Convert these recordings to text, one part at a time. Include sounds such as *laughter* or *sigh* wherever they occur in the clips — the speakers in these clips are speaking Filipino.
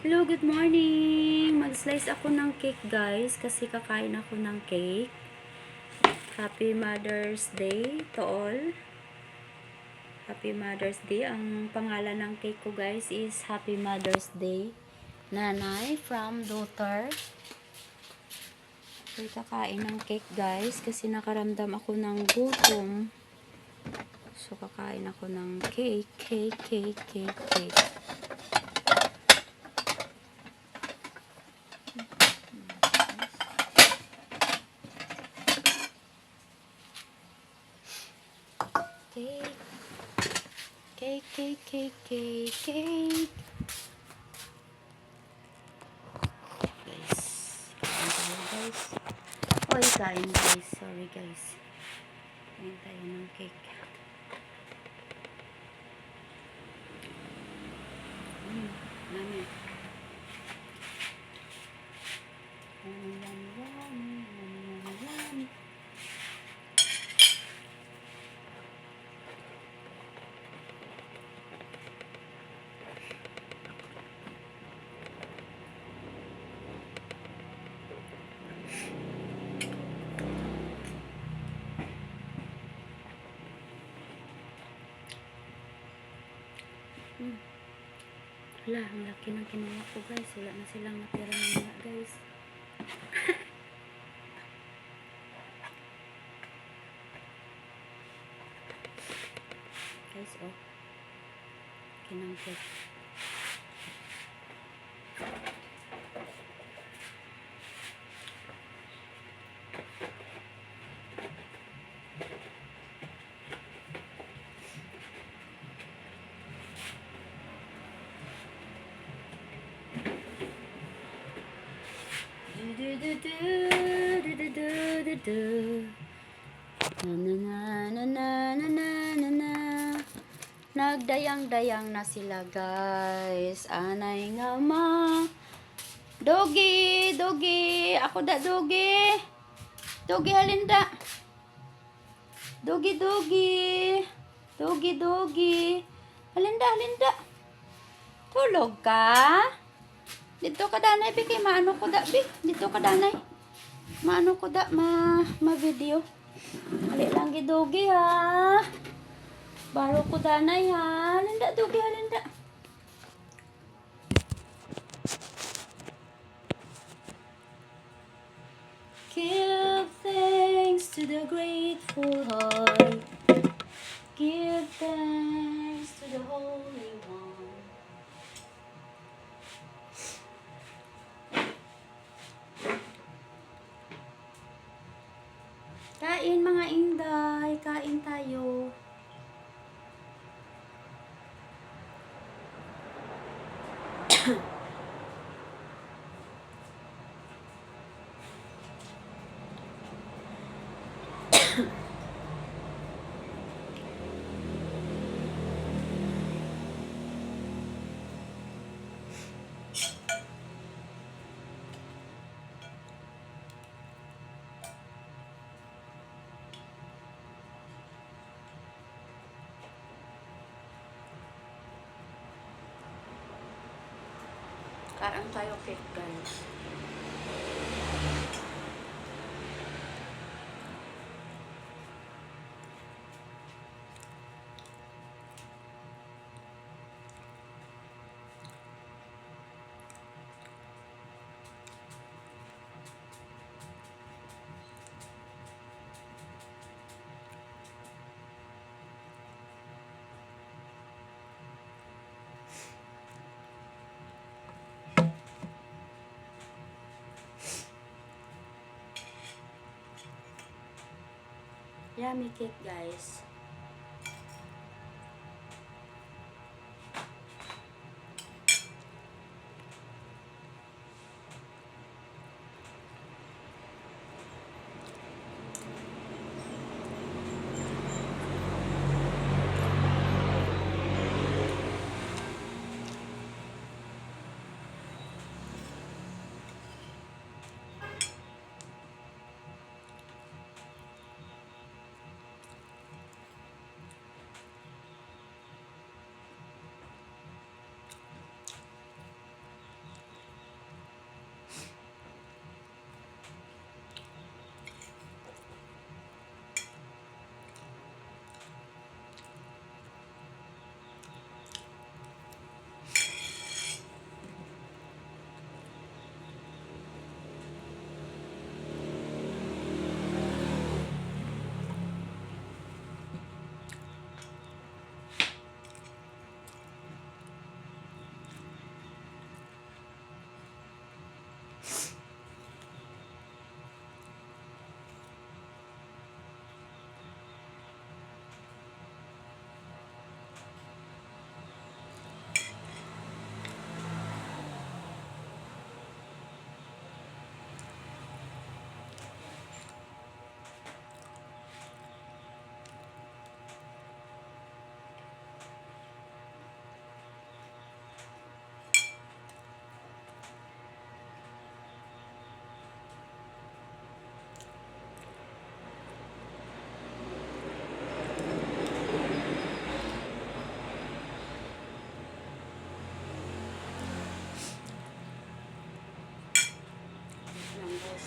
Hello, good morning! Mag-slice ako ng cake, guys, kasi kakain ako ng cake. Happy Mother's Day to all. Happy Mother's Day. Ang pangalan ng cake ko, guys, is Happy Mother's Day. Nanay from daughter. So, kakain ng cake, guys, kasi nakaramdam ako ng gutom. So, kakain ako ng cake, cake, cake, cake, cake. Cake. Cake, cake, cake, cake, cake. Guys. Kain guys. Oy, kain, guys. Sorry, guys. Kain tayo ng cake. Mm, yummy. Yummy, yummy, yummy, yummy, yummy, yummy. Wala, ang laki ng kinuha ko guys. Wala na silang natira mamaya guys. *laughs* guys, oh. Kinangkot. Nagdayang-dayang na sila guys. Anay nga ma. Dogi, dogi. Ako da dogi. Dogi halinda. Dogi, dogi. Dogi, dogi. Halinda, halinda. Tulog ka? Dito ka danay, Bi. Kay maano ko da, Bi. Dito ka danay. Maano ko da, ma, ma video. Ali lang gidogi ha. Baro ko danay ha. Linda, dogi ha, linda. Give thanks to the grateful heart. Give thanks inday, kain tayo. *coughs* Kain tayo cake guys. Yummy cake guys.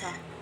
Yeah.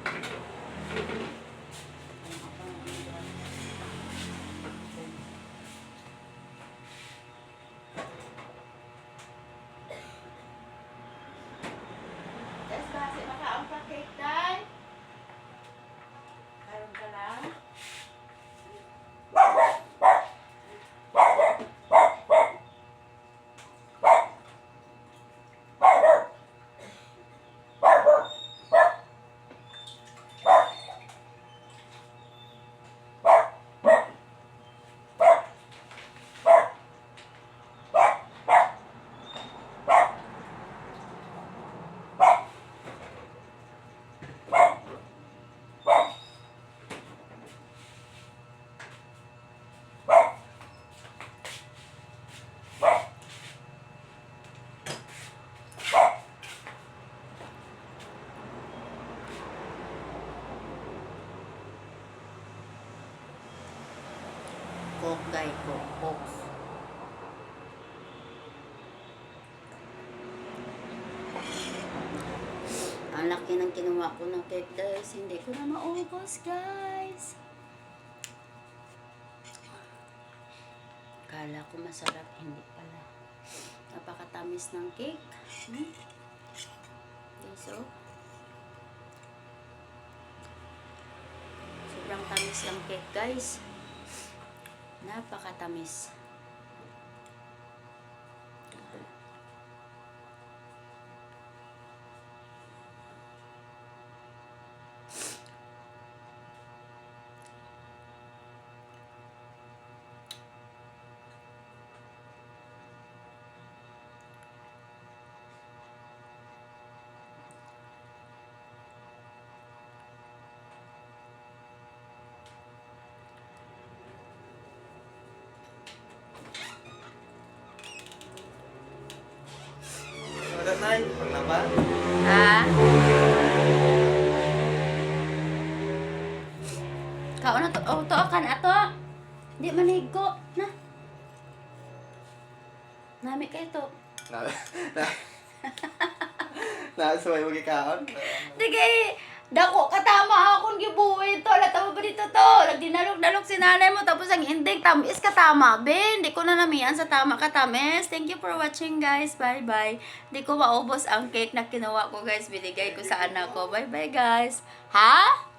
Coke, Coke. Ang laki ng kinuha ko ng guys. Hindi ko na maubos, guys. Kala ko masarap, hindi pala. Napakatamis ng cake. Hmm? So, sobrang tamis ng cake, guys. Napakatamis. Agad na eh, pag naba. Ha? Kao na to, oh, to akan ato. Di manig ko, na. Nami kay to. Na, na, *laughs* Nakasaway mo kikaon. Di kay, dako katama akong gibuhi to. Dito to? Nagdinalog-dalog si nanay mo. Tapos ang ending, tamis katama. Ben, di ko na namiyan sa tama katamis. Thank you for watching guys. Bye-bye. Di ko maubos ang cake na kinuha ko guys. Binigay ko sa anak ko. Bye-bye guys. Ha?